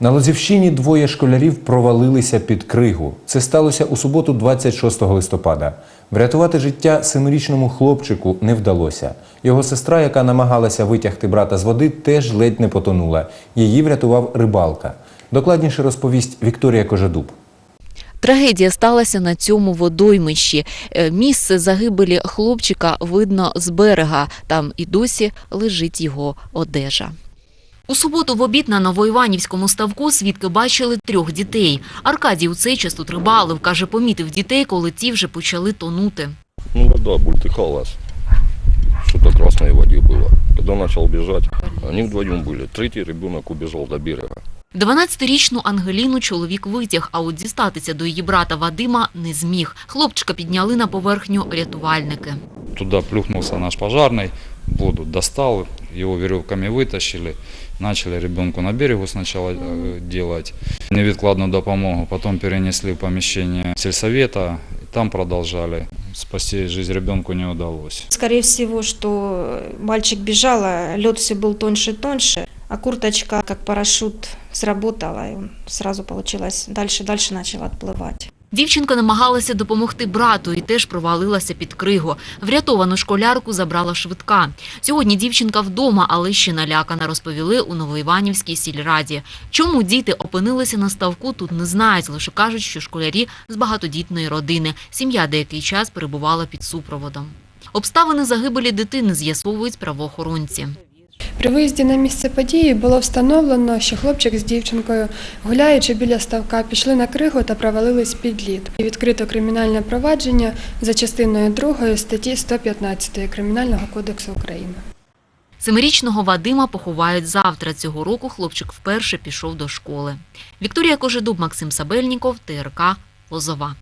На Лозівщині двоє школярів провалилися під кригу. Це сталося у суботу, 26 листопада. Врятувати життя семирічному хлопчику не вдалося. Його сестра, яка намагалася витягти брата з води, теж ледь не потонула. Її врятував рибалка. Докладніше розповість Вікторія Кожедуб. Трагедія сталася на цьому водоймищі. Е, Місце загибелі хлопчика видно з берега. Там і досі лежить його одежа. У суботу в обід на Новоіванівському ставку свідки бачили трьох дітей. Аркадій у цей час тут рибалив. Каже, помітив дітей, коли ті вже почали тонути. Ну, вода бултыхалась. Что-то красное в воде было. Когда начал бежать, они вдвоем были. Третий ребенок убежал до берега. 12-річну Ангеліну чоловік витяг, а от дістатися до її брата Вадима не зміг. Хлопчика підняли на поверхню рятувальники. Туда плюхнулся наш пожарный, Воду достал, его веревками вытащили, начали ребенку на берегу сначала э, делать невідкладну допомогу, потом перенесли в помещение сельсовета, там продолжали. Спасти жизнь ребенку не удалось. Скорее всего, что мальчик бежал, а лед все был тоньше и тоньше, а курточка как парашют сработала, и он сразу получилось дальше-дальше начал отплывать. Дівчинка намагалася допомогти брату і теж провалилася під кригу. Врятовану школярку забрала швидка. Сьогодні дівчинка вдома, але ще налякана, розповіли у Новоіванівській сільраді. Чому діти опинилися на ставку, тут не знають, лише кажуть, що школярі з багатодітної родини. Сім'я деякий час перебувала під супроводом. Обставини загибелі дитини з'ясовують правоохоронці. При виїзді на місце події було встановлено, що хлопчик з дівчинкою, гуляючи біля ставка, пішли на кригу та провалились під лід. Відкрито кримінальне провадження за частиною 2 статті 115 Кримінального кодексу України. Семирічного Вадима поховають завтра. Цього року хлопчик вперше пішов до школи. Вікторія Кожедуб, Максим Сабельніков, ТРК Лозова.